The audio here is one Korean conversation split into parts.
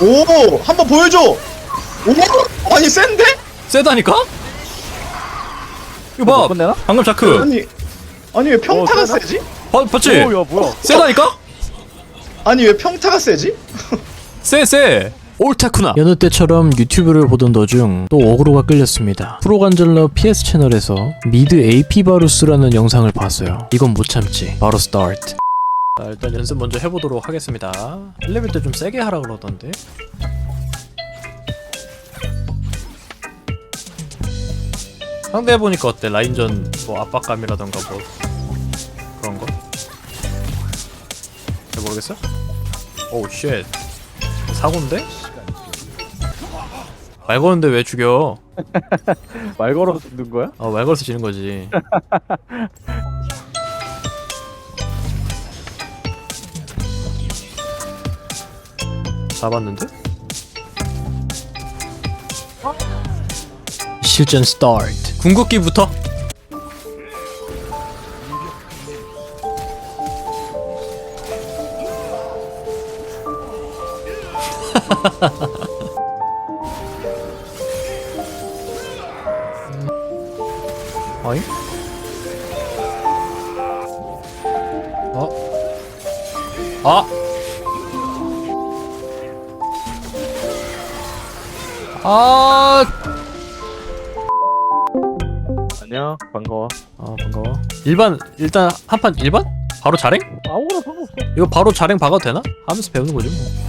오 한번 보여줘 오 아니 센데 세다니까? 이거 봐 끝내나? 방금 자크 아니 아니 왜 평타가 어? 세지 봐, 봤지? 오, 야, 뭐야. 세다니까? 아니 왜 평타가 세지 쎄쎄 옳다쿠나 여느 때처럼 유튜브를 보던 도중 또 어그로가 끌렸습니다 프로간절러 PS 채널에서 미드 AP 바루스라는 영상을 봤어요 이건 못 참지 바로 스타트 자, 일단 연습 먼저 해보도록 하겠습니다 1레벨 때 좀 세게 하라 그러던데 상대해보니까 어때? 라인전 뭐 압박감이라던가 뭐 그런 거? 잘 모르겠어? 오우 쉣 사고인데? 말 거는데 왜 죽여? 말 걸어서 듣는 거야? 어, 말 걸어서 지는 거지. 잡았는데? 실전 스타트. 궁극기부터. 어잉? 어? 아! 아! 안녕, 반가워. 아 반가워 일반 일단 한 판 일반? 바로 자랭? 아무거나 상관없어. 이거 바로 자랭 박아도 되나? 하면서 배우는 거지 뭐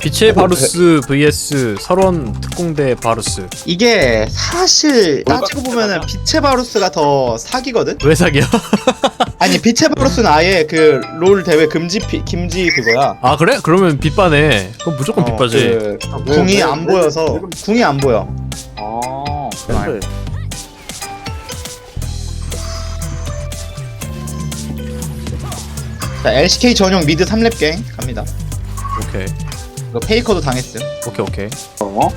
빛의 바루스 vs 설원 특공대 바루스. 이게 사실 따지고 보면은 빛의 바루스가 더 사기거든? 왜 사기야? 아니 빛의 바루스는 아예 그 롤 대회 금지 피, 금지 그거야. 아 그래? 그러면 빛바네. 그럼 무조건 어, 빛바지. 그 궁이 왜, 안 왜, 보여서 궁이 안 보여. 아, 근데 자 LCK 전용 미드 3렙 갱 갑니다. 오케이 이거 페이커도 당했음. 오케이 오케이. 어?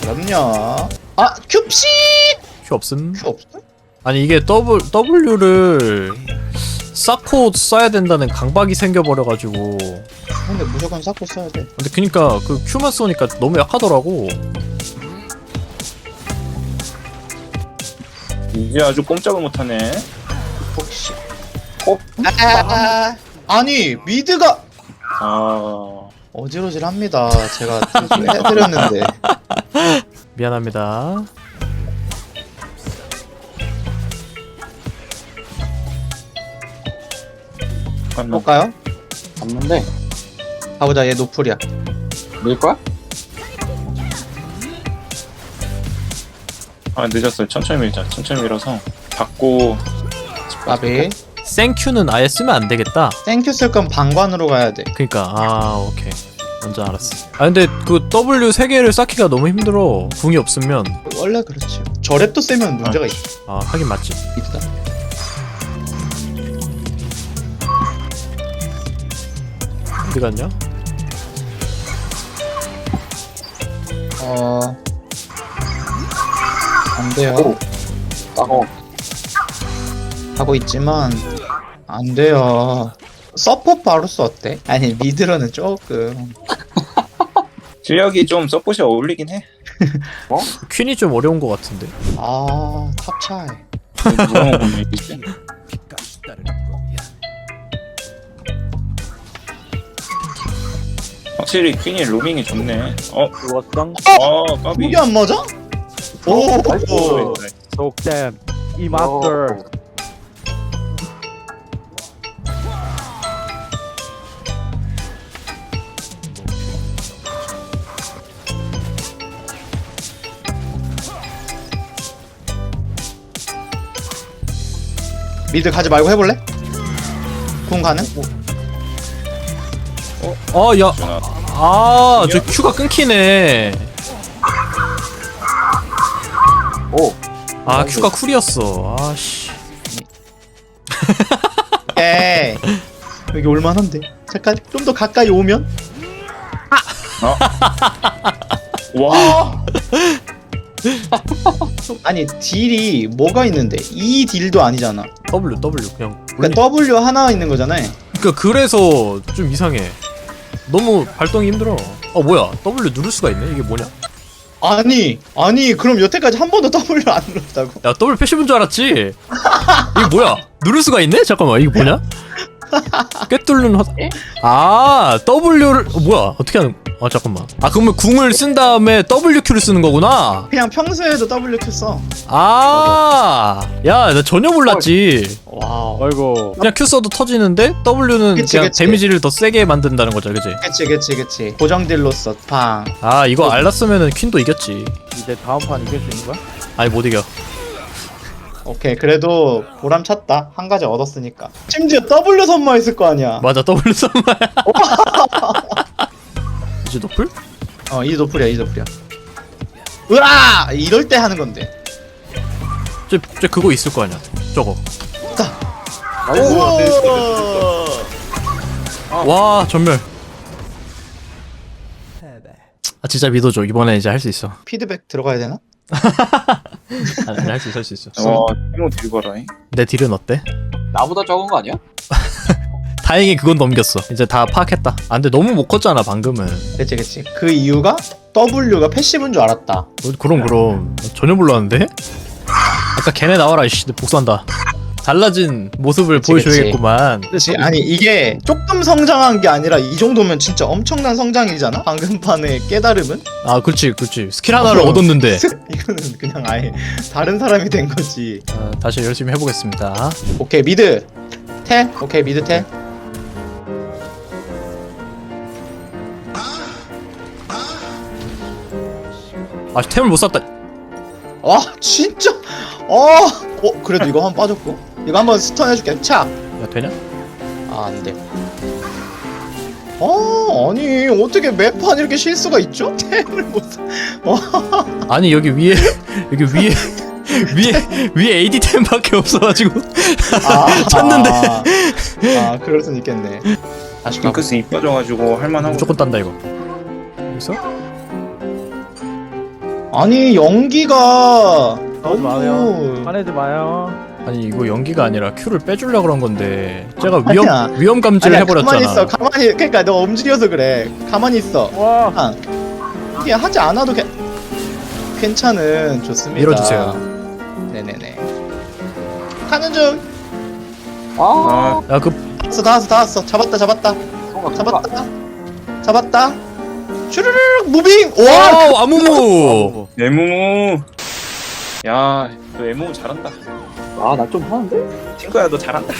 그럼요. 아 큐피 큐 없음? 큐 없어? 아니 이게 W, W를 쌓고 써야 된다는 강박이 생겨버려가지고. 근데 무조건 쌓고 써야 돼. 근데 그니까 그 Q만 쏘니까 너무 약하더라고. 이제 아주 꼼짝을 못하네. 혹시? 어? 아, 아 니 미드가 아, 어지러질합니다 제가 좀 해드렸는데 미안합니다 잠깐만. 볼까요? 봤는데 가보자 얘 노플이야 밀 거야? 아 늦었어요. 천천히 밀자. 천천히 밀어서 받고 까비 생큐는 아예 쓰면 안 되겠다. 땡큐 쓸 건 방관으로 가야 돼. 그니까 아 오케이. 먼저 알았어. 아 근데 그 W 3개를 쌓기가 너무 힘들어. 궁이 없으면. 원래 그렇지. 저랩도 세면 문제가 있어. 아 하긴 맞지. 미드다. 어디 갔냐? 어... 안 돼요. 어. 하고 있지만 안 돼요 서포 바루스 어때? 아니 미드로는 조금 실력이 좀 서폿이 어울리긴 해. 퀸이 좀 어려운 것 같은데 아 탑차이. 확실히 퀸이 루밍이 좋네. 어, 좋았당. 어, 까비. 이게 안 맞아? 오, 오, 속댐. 이 마스터. 미드 가지 말고 해볼래? 궁 가능? 어야 전화. 아, 저 큐가 끊기네. 오, 아, 큐가 쿨이었어. 아 씨. 에이 여기 올만한데 잠깐 좀 더 가까이 오면 와, 아니 딜이 뭐가 있는데 이 딜도 아니잖아 W W 그냥 그러니까 W 하나 있는 거잖아요 그니까 그래서 좀 이상해. 너무 발동이 힘들어. 어 뭐야? W 누를 수가 있네. 이게 뭐냐? 아니 아니 그럼 여태까지 한 번도 W를 안 눌렀다고? 야 W 패시브인 줄 알았지. 이게 뭐야? 누를 수가 있네? 잠깐만 이게 뭐냐? 꿰뚫는 화... 아 W를 어, 뭐야? 어떻게 하는? 아 잠깐만. 아 그러면 궁을 쓴 다음에 WQ를 쓰는 거구나. 그냥 평소에도 W 켰어 아, 야, 나 전혀 몰랐지. 와우 아이고. 그냥 Q 써도 터지는데 W는 그치, 그냥 그치. 데미지를 더 세게 만든다는 거죠, 그지? 그치 그치 그치 고정 딜로써 팡 아, 이거 알았으면은 퀸도 이겼지. 이제 다음 판 이길 수 있는 거야? 아니 못 이겨. 오케이 그래도 보람 찼다 한 가지 얻었으니까 심지어 W 선마했을 거 아니야 맞아, W 썸마 야. 이제 노플? 어 이제 노플이야 이제 노플이야 으아 이럴 때 하는 건데 쟤, 쟤 그거 있을 거 아니야. 저거. 와, 전멸. 아, 진짜 믿어줘. 이번에 이제 할 수 있어. 피드백 들어가야 되나? 아니, 할수 있어, 할 수 있어. 어 이모 들고 와라 내 딜은 어때? 나보다 적은 거 아니야? 다행히 그건 넘겼어. 이제 다 파악했다. 아, 근데 너무 못 컸잖아, 방금은. 그치 그치. 그 이유가 W가 패시브인 줄 알았다. 어, 그럼 그럼. 전혀 몰랐는데? 아까 걔네 나와라 이씨 복수한다. 달라진 모습을 그치, 보여줘야겠구만. 그치 아니 이게 조금 성장한 게 아니라 이 정도면 진짜 엄청난 성장이잖아? 방금 판의 깨달음은? 아 그렇지 그렇지. 스킬 하나를 어. 얻었는데. 이거는 그냥 아예 다른 사람이 된 거지. 어, 다시 열심히 해보겠습니다. 오케이 미드. 텔 오케이 미드 텔 아 템을 못 샀다. 와 진짜? 어, 어 그래도 이거 한 번 빠졌고. 이거 한번 스턴 해줄게. 차아 야 되냐? 안돼. 어 아니 어떻게 매판 이렇게 실수가 있죠? 템을 못 사. 아니 여기 위에 여기 위에 위에 위에 AD 템밖에 없어가지고. 아, 찾는데. 아, 아 그럴 순 있겠네. 다시 가 핑크스 이뻐져가지고 할만하고. 무조건 딴다 이거. 있어? 아니 연기가 하지 마세요. 너무 화내지 마요. 아니 이거 연기가 아니라 Q를 빼주려 그런 건데 제가 아니야. 위험 위험 감지를 아니야, 해버렸잖아. 가만히 있어. 가만히 그러니까 너 움직여서 그래. 가만히 있어. 와. 아, 이게 하지 않아도 괜- 괜찮은 좋습니다. 밀어주세요. 네네네. 가는 중. 아, 야그 다 왔어 다 왔어 다 왔어. 잡았다 잡았다. 성각. 잡았다. 잡았다. 슈르르륵 무빙! 와! 와우 아무무 에무무 야너 에무무 잘한다 아, 나 좀 하는데? 팅거야 너 잘한다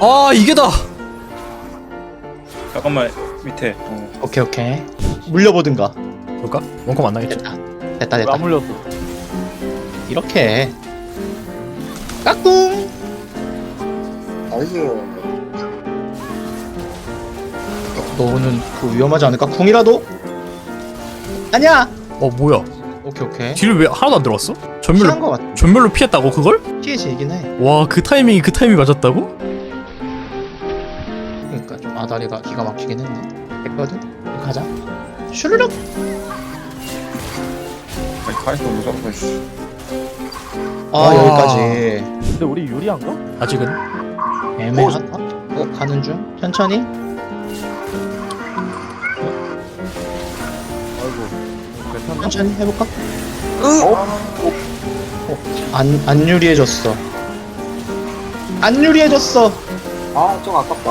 아 이게 다 잠깐만 밑에 어. 오케이 오케이 물려보든가 볼까? 원컴 안 나겠지? 됐다 됐다 왜 됐다 안 물렸어? 이렇게 까꿍 나이스. 너는 그 위험하지 않을까? 궁이라도? 아니야 어 뭐야 오케이 오케이 딜왜 하나도 안 들어갔어? 피한 전멸로 거 같아 전멸로 피했다고 그걸? 피해지긴 해 와 그 타이밍이 그 타이밍 맞았다고? 그러니까 좀 아다리가 기가 막히긴 했네 됐거든? 가자 슈르륵 아니 카이스트 무섭고 씨. 아 와. 여기까지 근데 우리 유리한가? 아직은 애매하다 어 가는 중 천천히 천천히 해볼까? 어? 안, 안 유리해졌어 안 유리해졌어 아, 좀 아깝다.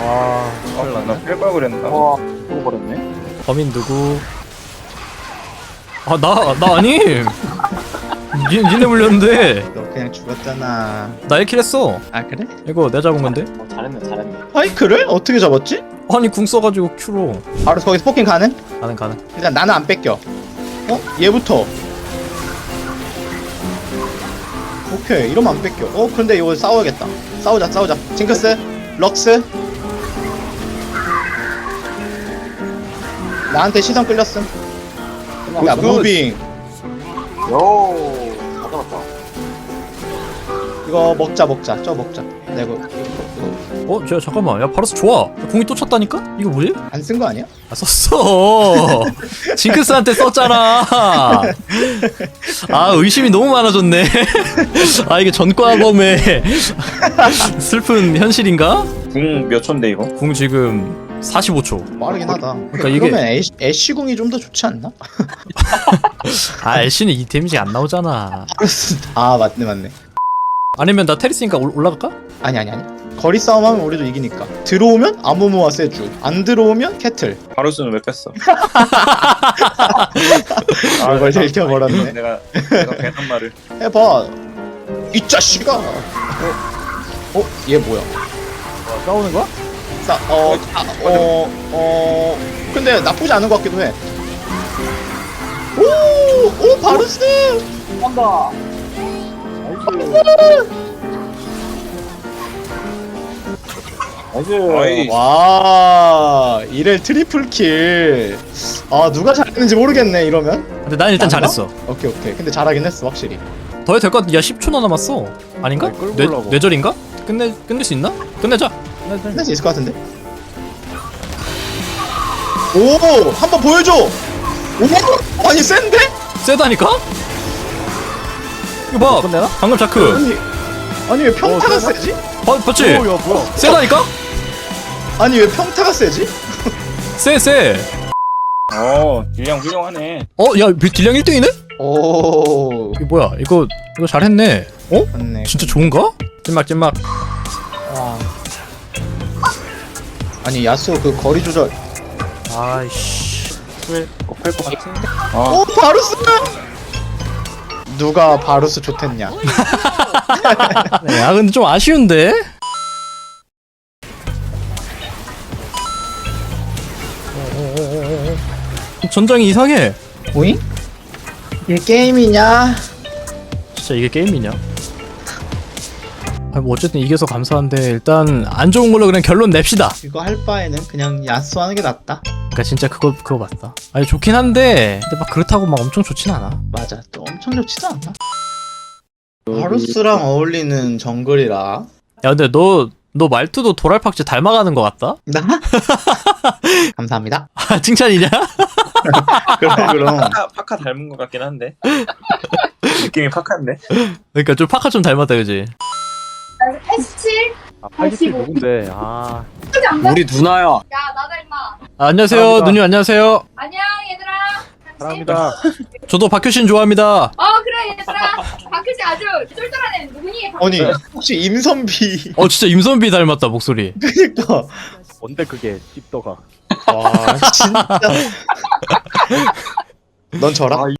와. 아, 나뺄걸 그랬나? 와, 죽어버렸네. 범인 누구? 아 나 나 아니 니, 니네 물렸는데 너 그냥 죽었잖아 나 1킬 했어 아 그래? 이거 내 잡은 건데? 어, 잘했네, 잘했네. 파이크를? 어떻게 잡았지? 아니 궁 써가지고 Q로. 바로 거기서 포킹 가능? 가는 가는 일단 나는 안 뺏겨. 어? 얘부터. 오케이 이러면 안 뺏겨. 어 근데 이거 싸워야겠다. 싸우자 싸우자. 징크스? 럭스? 나한테 시선 끌렸음. 야 끝났어. 무빙. 요, 다 잡았다. 이거 먹자 먹자 저 먹자 내가 이거, 어, 저 잠깐만. 야, 바로스 좋아. 공이 또 쳤다니까? 이거 뭐지? 안 쓴 거 아니야? 아, 썼어. 징크스한테 썼잖아. 아, 의심이 너무 많아졌네. 아, 이게 전과범의 슬픈 현실인가? 궁몇 초인데 이거? 궁 지금 45초. 빠르긴 하다. 그러니까 이게- 그러면 애쉬, 애쉬궁이 좀 더 좋지 않나? 아, 애쉬는 이 데미지 안 나오잖아. 아 맞네 맞네. 아니면 나 테리스니까 올- 올라갈까? 아니 아니 아니. 거리 싸움하면 우리도 이기니까. 들어오면 아무무와 세주. 안 들어오면 캐틀. 바루스는 왜 뺐어? 아, 이걸 들켜버렸네. 내가 내가 배는 말을 해봐. 이 자식아. 어? 어? 얘 뭐야? 어, 싸우는 거야? 싸, 어, 아, 어, 어. 근데 나쁘지 않은 것 같기도 해. 오, 오 바루스. 한다. 나이스. 와, 이를 트리플 킬. 아 누가 잘했는지 모르겠네 이러면. 근데 난 일단? 잘했어. 오케이 오케이. 근데 잘하긴 했어 확실히. 더 해도 될것 같아. 야, 10초나 남았어. 아닌가? 아니, 뇌, 올라고. 뇌절인가? 끝내, 끝낼 수 있나? 끝내자. 끝낼 수 있을 것 같은데. 오, 한번 보여줘. 오, 아니 센데? 세다니까? 이거 봐. 끝내나? 방금 자크. 아니, 아니 왜 평타가 어? 세지? 봐, 봤지? 오, 야, 뭐야? 세다니까? 아니 왜 평타가 세지? 세, 세. 어 딜량 훌륭하네 어, 야, 딜량 1등이네? 오, 이거 뭐야? 이거, 이거 잘했네. 어? 맞네. 진짜 좋은가? 찐막, 찐막. 와. 아니 야수 그 거리 조절. 아이씨. 꼽힐 것 같은데 오 바루스. 누가 바루스 좋댔냐? 야, 근데 좀 아쉬운데? 전장이 이상해. 오잉? 이게 게임이냐? 진짜 이게 게임이냐? 아, 뭐 어쨌든 이겨서 감사한데 일단 안 좋은 걸로 그냥 결론 냅시다. 이거 할 바에는 그냥 야수 하는 게 낫다. 그러니까 진짜 그거 그거 맞다. 아니 좋긴 한데 근데 막 그렇다고 막 엄청 좋진 않아. 맞아, 또 엄청 좋지도 않나? 바루스랑 어울리는 정글이라. 야 근데 너 너 말투도 도랄팍지 닮아가는 것 같다? 나? 감사합니다. 아, 칭찬이냐? 그럼 그럼. 파카 파카 닮은 것 같긴 한데 느낌이 파카인데 그러니까 좀 파카 좀 닮았다 그지? 87? 아, 87 누군데? 아, 우리 누나야. 야 임마 아, 안녕하세요. 누님 안녕하세요. 안녕 얘들아 사랑합니다. 저도 박효신 좋아합니다. 어 그래 얘들아 박효씨 아주 쫄쫄한 애 누구니? 아니 혹시 임선비? 어 진짜 임선비 닮았다 목소리. 그니까. 뭔데 그게 씹더가. 와 진짜. 넌 저랑?